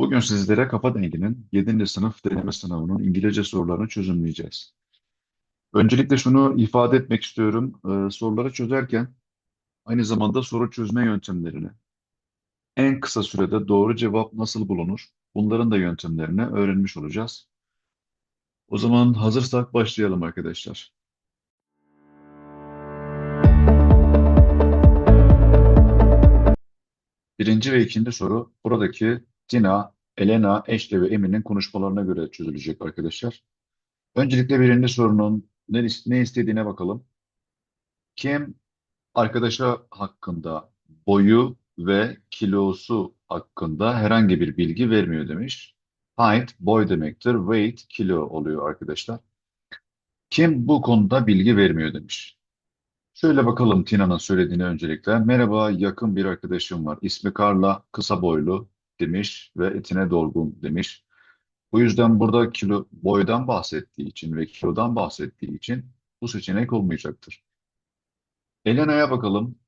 Bugün sizlere Kafa Dengi'nin 7. sınıf deneme sınavının İngilizce sorularını çözümleyeceğiz. Öncelikle şunu ifade etmek istiyorum. Ee, soruları çözerken aynı zamanda soru çözme yöntemlerini, en kısa sürede doğru cevap nasıl bulunur, bunların da yöntemlerini öğrenmiş olacağız. O zaman hazırsak başlayalım arkadaşlar. Birinci ve ikinci soru buradaki Tina, Elena, Ashley ve Emin'in konuşmalarına göre çözülecek arkadaşlar. Öncelikle birinci sorunun ne, ne istediğine bakalım. Kim arkadaşı hakkında boyu ve kilosu hakkında herhangi bir bilgi vermiyor demiş. Height boy demektir. Weight kilo oluyor arkadaşlar. Kim bu konuda bilgi vermiyor demiş. Şöyle bakalım Tina'nın söylediğini öncelikle. Merhaba yakın bir arkadaşım var. İsmi Carla kısa boylu demiş ve etine dolgun demiş. Bu yüzden burada kilo boydan bahsettiği için ve kilodan bahsettiği için bu seçenek olmayacaktır. Elena'ya bakalım.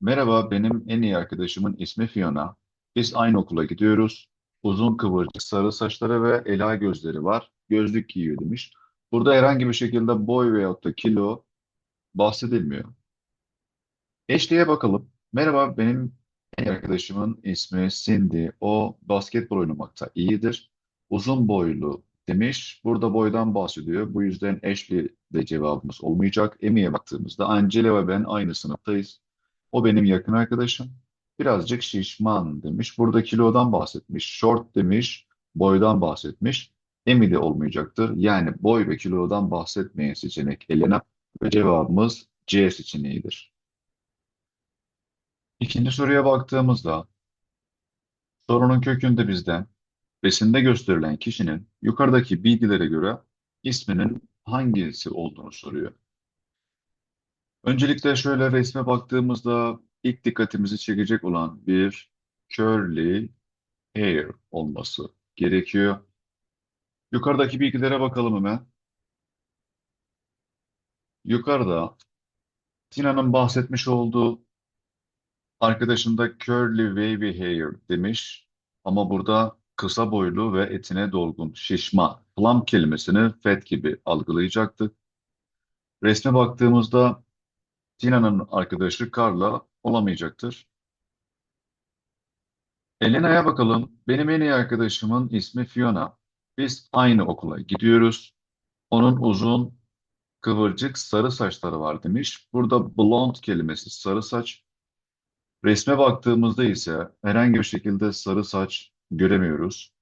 Merhaba, benim en iyi arkadaşımın ismi Fiona. Biz aynı okula gidiyoruz. Uzun kıvırcık sarı saçları ve ela gözleri var. Gözlük giyiyor demiş. Burada herhangi bir şekilde boy veyahut da kilo bahsedilmiyor. Eşliğe bakalım. Merhaba, benim en arkadaşımın ismi Cindy. O basketbol oynamakta iyidir. Uzun boylu demiş. Burada boydan bahsediyor. Bu yüzden Ashley de cevabımız olmayacak. Emmy'ye baktığımızda Angela ve ben aynı sınıftayız. O benim yakın arkadaşım. Birazcık şişman demiş. Burada kilodan bahsetmiş. Short demiş. Boydan bahsetmiş. Emmy de olmayacaktır. Yani boy ve kilodan bahsetmeyen seçenek Elena ve cevabımız C seçeneğidir. İkinci soruya baktığımızda sorunun kökünde bizden Resimde gösterilen kişinin yukarıdaki bilgilere göre isminin hangisi olduğunu soruyor. Öncelikle şöyle resme baktığımızda ilk dikkatimizi çekecek olan bir curly hair olması gerekiyor. Yukarıdaki bilgilere bakalım hemen. Yukarıda Tina'nın bahsetmiş olduğu arkadaşında curly wavy hair demiş. Ama burada kısa boylu ve etine dolgun, şişma, plump kelimesini fat gibi algılayacaktı. Resme baktığımızda Tina'nın arkadaşı Carla olamayacaktır. Elena'ya bakalım. Benim en iyi arkadaşımın ismi Fiona. Biz aynı okula gidiyoruz. Onun uzun, kıvırcık sarı saçları var demiş. Burada blond kelimesi sarı saç. Resme baktığımızda ise herhangi bir şekilde sarı saç göremiyoruz.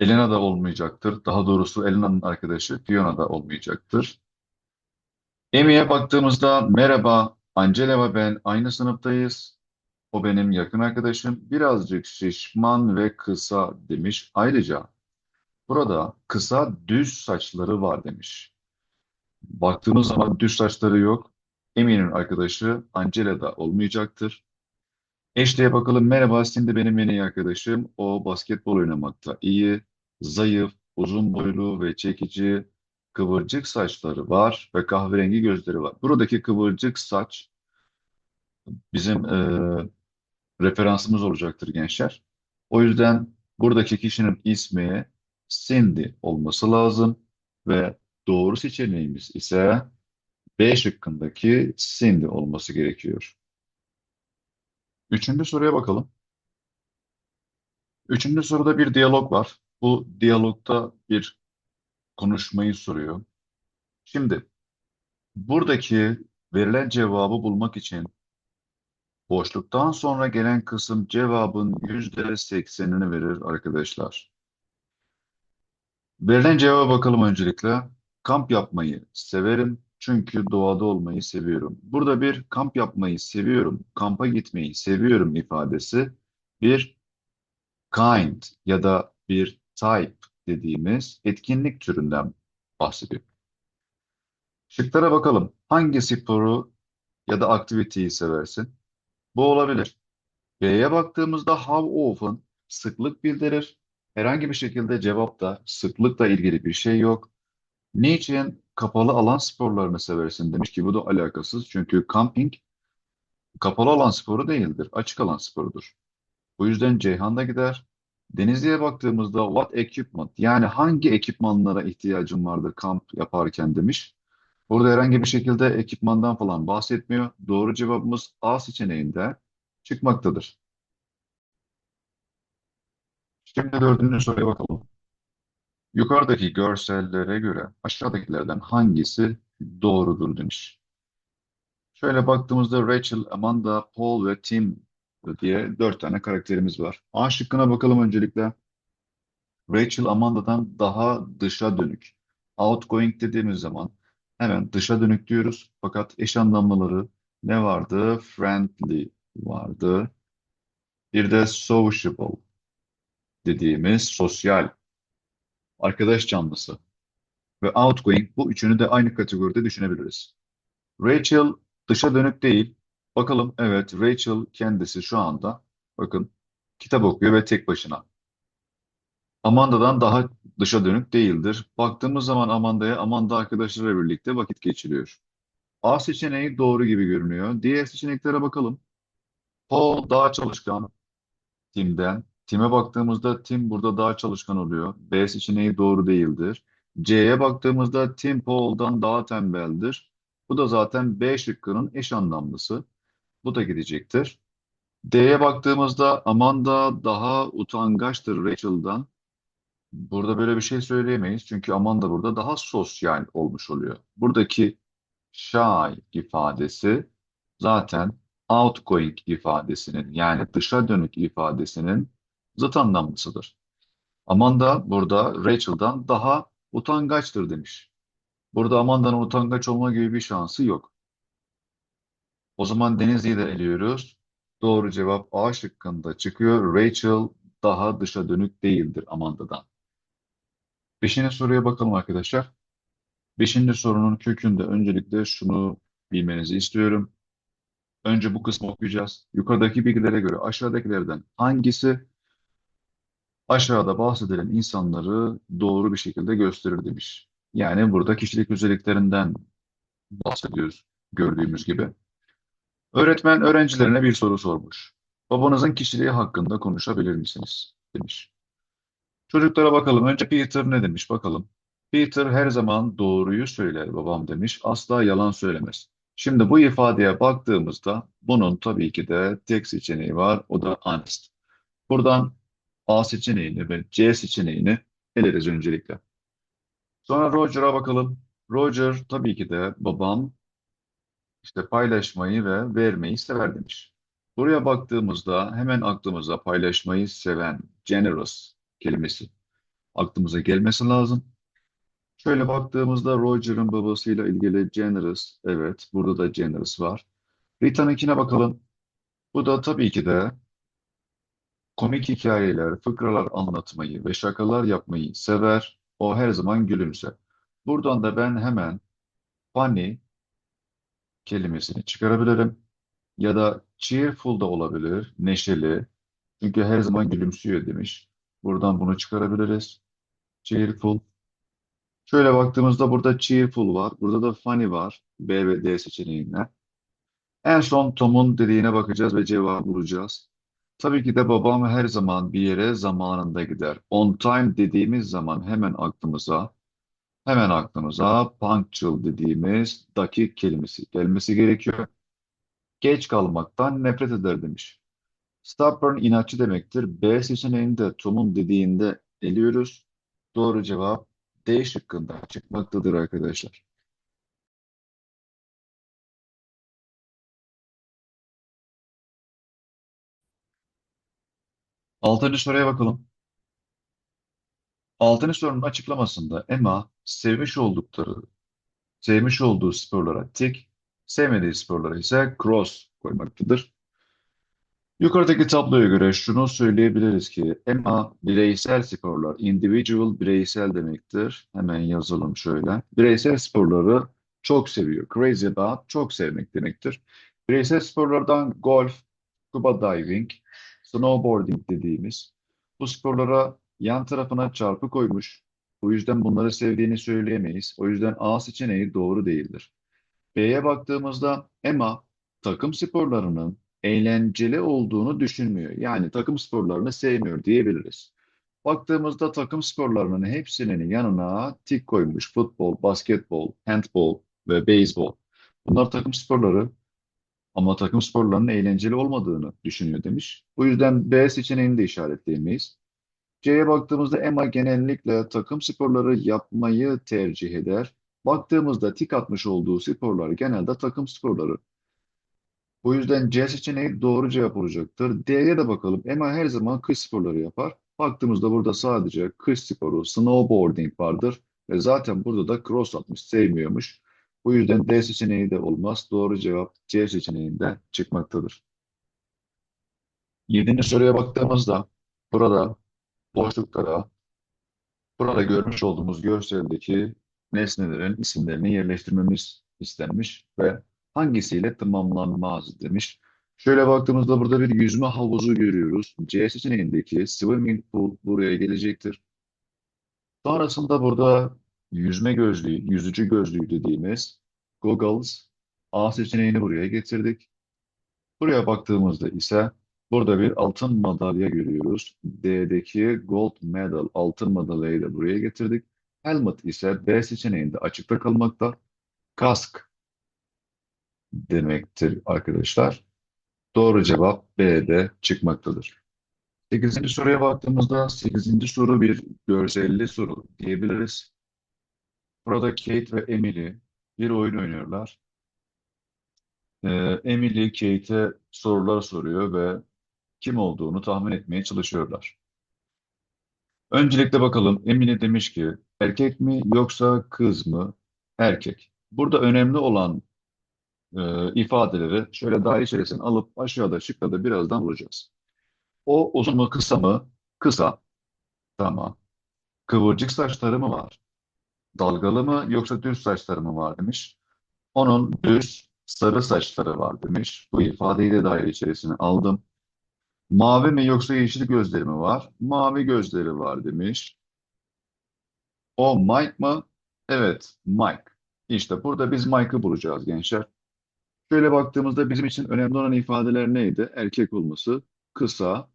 Elena da olmayacaktır. Daha doğrusu Elena'nın arkadaşı Fiona da olmayacaktır. Emmy'ye baktığımızda merhaba Angela ve ben aynı sınıftayız. O benim yakın arkadaşım. Birazcık şişman ve kısa demiş. Ayrıca burada kısa düz saçları var demiş. Baktığımız zaman düz saçları yok. Emmy'nin arkadaşı Angela da olmayacaktır. Eşliğe bakalım. Merhaba, Cindy benim yeni iyi arkadaşım. O basketbol oynamakta iyi, zayıf, uzun boylu ve çekici, kıvırcık saçları var ve kahverengi gözleri var. Buradaki kıvırcık saç bizim e, referansımız olacaktır gençler. O yüzden buradaki kişinin ismi Cindy olması lazım ve doğru seçeneğimiz ise B şıkkındaki Cindy olması gerekiyor. Üçüncü soruya bakalım. Üçüncü soruda bir diyalog var. Bu diyalogda bir konuşmayı soruyor. Şimdi buradaki verilen cevabı bulmak için boşluktan sonra gelen kısım cevabın yüzde seksenini verir arkadaşlar. Verilen cevaba bakalım öncelikle. Kamp yapmayı severim. Çünkü doğada olmayı seviyorum. Burada bir kamp yapmayı seviyorum, kampa gitmeyi seviyorum ifadesi bir kind ya da bir type dediğimiz etkinlik türünden bahsediyor. Şıklara bakalım. Hangi sporu ya da aktiviteyi seversin? Bu olabilir. B'ye baktığımızda how often sıklık bildirir. Herhangi bir şekilde cevapta sıklıkla ilgili bir şey yok. Niçin kapalı alan sporlarını seversin demiş ki bu da alakasız. Çünkü camping kapalı alan sporu değildir. Açık alan sporudur. Bu yüzden Ceyhan da gider. Denizli'ye baktığımızda what equipment yani hangi ekipmanlara ihtiyacın vardır kamp yaparken demiş. Burada herhangi bir şekilde ekipmandan falan bahsetmiyor. Doğru cevabımız A seçeneğinde çıkmaktadır. Şimdi dördüncü soruya bakalım. Yukarıdaki görsellere göre aşağıdakilerden hangisi doğrudur demiş. Şöyle baktığımızda Rachel, Amanda, Paul ve Tim diye dört tane karakterimiz var. A şıkkına bakalım öncelikle. Rachel Amanda'dan daha dışa dönük. Outgoing dediğimiz zaman hemen dışa dönük diyoruz. Fakat eş anlamlıları ne vardı? Friendly vardı. Bir de sociable dediğimiz sosyal, arkadaş canlısı ve outgoing bu üçünü de aynı kategoride düşünebiliriz. Rachel dışa dönük değil. Bakalım evet Rachel kendisi şu anda bakın kitap okuyor ve tek başına. Amanda'dan daha dışa dönük değildir. Baktığımız zaman Amanda'ya Amanda arkadaşlarıyla birlikte vakit geçiriyor. A seçeneği doğru gibi görünüyor. Diğer seçeneklere bakalım. Paul daha çalışkan Tim'den. Tim'e baktığımızda Tim burada daha çalışkan oluyor. B seçeneği doğru değildir. C'ye baktığımızda Tim Paul'dan daha tembeldir. Bu da zaten B şıkkının eş anlamlısı. Bu da gidecektir. D'ye baktığımızda Amanda daha utangaçtır Rachel'dan. Burada böyle bir şey söyleyemeyiz. Çünkü Amanda burada daha sosyal olmuş oluyor. Buradaki shy ifadesi zaten outgoing ifadesinin yani dışa dönük ifadesinin zıt anlamlısıdır. Amanda burada Rachel'dan daha utangaçtır demiş. Burada Amanda'nın utangaç olma gibi bir şansı yok. O zaman Denizli'yi de eliyoruz. Doğru cevap A şıkkında çıkıyor. Rachel daha dışa dönük değildir Amanda'dan. Beşinci soruya bakalım arkadaşlar. Beşinci sorunun kökünde öncelikle şunu bilmenizi istiyorum. Önce bu kısmı okuyacağız. Yukarıdaki bilgilere göre aşağıdakilerden hangisi aşağıda bahsedilen insanları doğru bir şekilde gösterir demiş. Yani burada kişilik özelliklerinden bahsediyoruz gördüğümüz gibi. Öğretmen öğrencilerine bir soru sormuş. Babanızın kişiliği hakkında konuşabilir misiniz? demiş. Çocuklara bakalım. Önce Peter ne demiş bakalım. Peter her zaman doğruyu söyler babam demiş. Asla yalan söylemez. Şimdi bu ifadeye baktığımızda bunun tabii ki de tek seçeneği var. O da honest. Buradan A seçeneğini ve C seçeneğini eleriz öncelikle. Sonra Roger'a bakalım. Roger tabii ki de babam işte paylaşmayı ve vermeyi sever demiş. Buraya baktığımızda hemen aklımıza paylaşmayı seven, generous kelimesi aklımıza gelmesi lazım. Şöyle baktığımızda Roger'ın babasıyla ilgili generous, evet burada da generous var. Rita'nınkine bakalım. Bu da tabii ki de komik hikayeler, fıkralar anlatmayı ve şakalar yapmayı sever. O her zaman gülümser. Buradan da ben hemen funny kelimesini çıkarabilirim. Ya da cheerful da olabilir, neşeli. Çünkü her zaman gülümsüyor demiş. Buradan bunu çıkarabiliriz. Cheerful. Şöyle baktığımızda burada cheerful var. Burada da funny var. B ve D seçeneğinde. En son Tom'un dediğine bakacağız ve cevabı bulacağız. Tabii ki de babam her zaman bir yere zamanında gider. On time dediğimiz zaman hemen aklımıza hemen aklımıza punctual dediğimiz dakik kelimesi gelmesi gerekiyor. Geç kalmaktan nefret eder demiş. Stubborn inatçı demektir. B seçeneğinde Tom'un dediğinde eliyoruz. Doğru cevap D şıkkında çıkmaktadır arkadaşlar. Altıncı soruya bakalım. Altıncı sorunun açıklamasında Emma sevmiş oldukları, sevmiş olduğu sporlara tik, sevmediği sporlara ise cross koymaktadır. Yukarıdaki tabloya göre şunu söyleyebiliriz ki Emma bireysel sporlar, individual bireysel demektir. Hemen yazalım şöyle. Bireysel sporları çok seviyor. Crazy about çok sevmek demektir. Bireysel sporlardan golf, scuba diving, snowboarding dediğimiz bu sporlara yan tarafına çarpı koymuş. O yüzden bunları sevdiğini söyleyemeyiz. O yüzden A seçeneği doğru değildir. B'ye baktığımızda Emma takım sporlarının eğlenceli olduğunu düşünmüyor. Yani takım sporlarını sevmiyor diyebiliriz. Baktığımızda takım sporlarının hepsinin yanına tik koymuş. Futbol, basketbol, handbol ve beyzbol. Bunlar takım sporları ama takım sporlarının eğlenceli olmadığını düşünüyor demiş. Bu yüzden B seçeneğini de işaretleyemeyiz. C'ye baktığımızda Emma genellikle takım sporları yapmayı tercih eder. Baktığımızda tik atmış olduğu sporlar genelde takım sporları. Bu yüzden C seçeneği doğru cevap olacaktır. D'ye de bakalım. Emma her zaman kış sporları yapar. Baktığımızda burada sadece kış sporu, snowboarding vardır. Ve zaten burada da cross atmış, sevmiyormuş. Bu yüzden D seçeneği de olmaz. Doğru cevap C seçeneğinde çıkmaktadır. Yedinci soruya baktığımızda burada boşluklara burada görmüş olduğumuz görseldeki nesnelerin isimlerini yerleştirmemiz istenmiş ve hangisiyle tamamlanmaz demiş. Şöyle baktığımızda burada bir yüzme havuzu görüyoruz. C seçeneğindeki swimming pool buraya gelecektir. Sonrasında burada yüzme gözlüğü, yüzücü gözlüğü dediğimiz goggles A seçeneğini buraya getirdik. Buraya baktığımızda ise burada bir altın madalya görüyoruz. D'deki gold medal, altın madalyayı da buraya getirdik. Helmet ise B seçeneğinde açıkta kalmakta. Kask demektir arkadaşlar. Doğru cevap B'de çıkmaktadır. 8. soruya baktığımızda 8. soru bir görselli soru diyebiliriz. Burada Kate ve Emily bir oyun oynuyorlar. Ee, Emily Kate'e sorular soruyor ve kim olduğunu tahmin etmeye çalışıyorlar. Öncelikle bakalım Emily demiş ki erkek mi yoksa kız mı? Erkek. Burada önemli olan e, ifadeleri şöyle daha içerisine alıp aşağıda şıkta da birazdan bulacağız. O uzun mu kısa mı? Kısa. Tamam. Kıvırcık saçları mı var? Dalgalı mı yoksa düz saçları mı var demiş. Onun düz sarı saçları var demiş. Bu ifadeyi de daire içerisine aldım. Mavi mi yoksa yeşil gözleri mi var? Mavi gözleri var demiş. O Mike mı? Evet, Mike. İşte burada biz Mike'ı bulacağız gençler. Şöyle baktığımızda bizim için önemli olan ifadeler neydi? Erkek olması, kısa,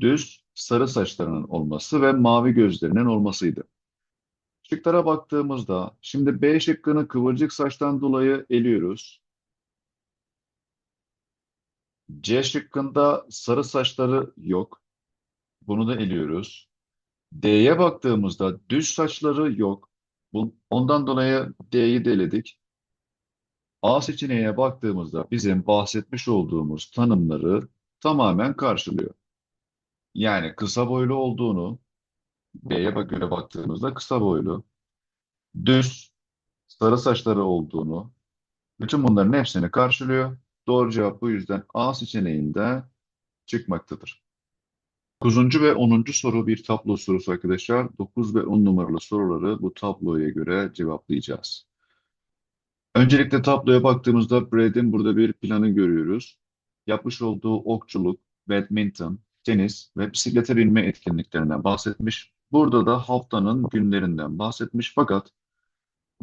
düz, sarı saçlarının olması ve mavi gözlerinin olmasıydı. Şıklara baktığımızda şimdi B şıkkını kıvırcık saçtan dolayı eliyoruz. C şıkkında sarı saçları yok. Bunu da eliyoruz. D'ye baktığımızda düz saçları yok. Ondan dolayı D'yi de eledik. A seçeneğine baktığımızda bizim bahsetmiş olduğumuz tanımları tamamen karşılıyor. Yani kısa boylu olduğunu, B'ye bak göre baktığımızda kısa boylu, düz, sarı saçları olduğunu, bütün bunların hepsini karşılıyor. Doğru cevap bu yüzden A seçeneğinde çıkmaktadır. 9. ve 10. soru bir tablo sorusu arkadaşlar. 9 ve 10 numaralı soruları bu tabloya göre cevaplayacağız. Öncelikle tabloya baktığımızda Brad'in burada bir planı görüyoruz. Yapmış olduğu okçuluk, badminton, tenis ve bisiklete binme etkinliklerinden bahsetmiş. Burada da haftanın günlerinden bahsetmiş fakat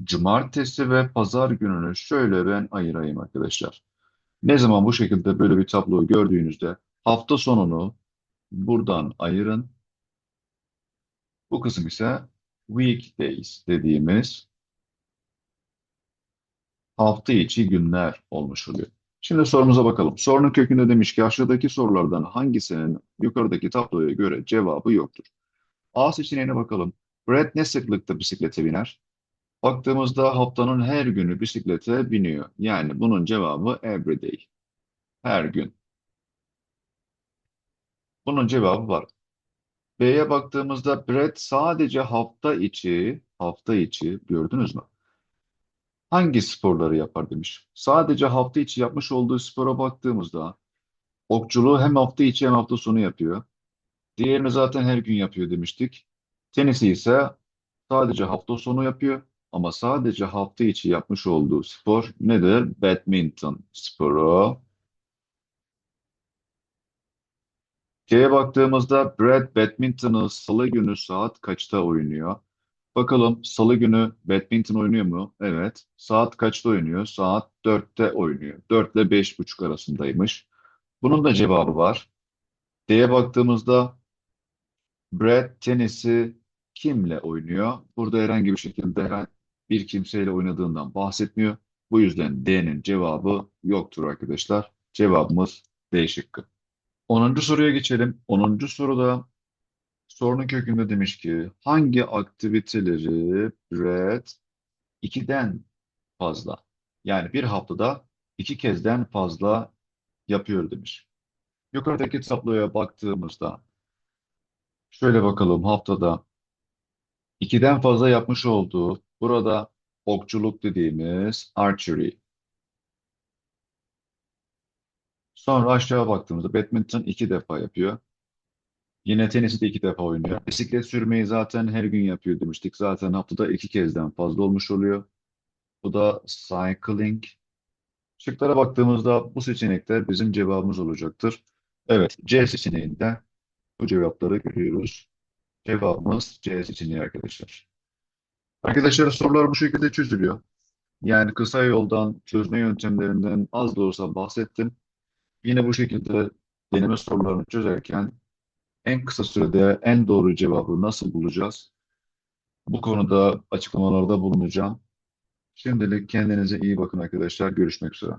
cumartesi ve pazar gününü şöyle ben ayırayım arkadaşlar. Ne zaman bu şekilde böyle bir tablo gördüğünüzde hafta sonunu buradan ayırın. Bu kısım ise weekdays dediğimiz hafta içi günler olmuş oluyor. Şimdi sorumuza bakalım. Sorunun kökünde demiş ki aşağıdaki sorulardan hangisinin yukarıdaki tabloya göre cevabı yoktur? A seçeneğine bakalım. Brad ne sıklıkta bisiklete biner? Baktığımızda haftanın her günü bisiklete biniyor. Yani bunun cevabı every day. Her gün. Bunun cevabı var. B'ye baktığımızda Brad sadece hafta içi, hafta içi gördünüz mü? Hangi sporları yapar demiş. Sadece hafta içi yapmış olduğu spora baktığımızda okçuluğu hem hafta içi hem hafta sonu yapıyor. Diğerini zaten her gün yapıyor demiştik. Tenisi ise sadece hafta sonu yapıyor. Ama sadece hafta içi yapmış olduğu spor nedir? Badminton sporu. C'ye baktığımızda Brad badminton'ı salı günü saat kaçta oynuyor? Bakalım salı günü badminton oynuyor mu? Evet. Saat kaçta oynuyor? Saat 4'te oynuyor. 4 ile 5.30 arasındaymış. Bunun da cevabı var. D'ye baktığımızda Brad tenisi kimle oynuyor? Burada herhangi bir şekilde herhangi bir kimseyle oynadığından bahsetmiyor. Bu yüzden D'nin cevabı yoktur arkadaşlar. Cevabımız D şıkkı. 10. soruya geçelim. 10. soruda sorunun kökünde demiş ki hangi aktiviteleri Brad ikiden fazla yani bir haftada iki kezden fazla yapıyor demiş. Yukarıdaki tabloya baktığımızda şöyle bakalım haftada ikiden fazla yapmış olduğu burada okçuluk dediğimiz archery. Sonra aşağı baktığımızda badminton iki defa yapıyor. Yine tenisi de iki defa oynuyor. Bisiklet sürmeyi zaten her gün yapıyor demiştik. Zaten haftada iki kezden fazla olmuş oluyor. Bu da cycling. Şıklara baktığımızda bu seçenekler bizim cevabımız olacaktır. Evet, C seçeneğinde bu cevapları görüyoruz. Cevabımız C seçeneği arkadaşlar. Arkadaşlar sorular bu şekilde çözülüyor. Yani kısa yoldan çözme yöntemlerinden az da olsa bahsettim. Yine bu şekilde deneme sorularını çözerken en kısa sürede en doğru cevabı nasıl bulacağız? Bu konuda açıklamalarda bulunacağım. Şimdilik kendinize iyi bakın arkadaşlar. Görüşmek üzere.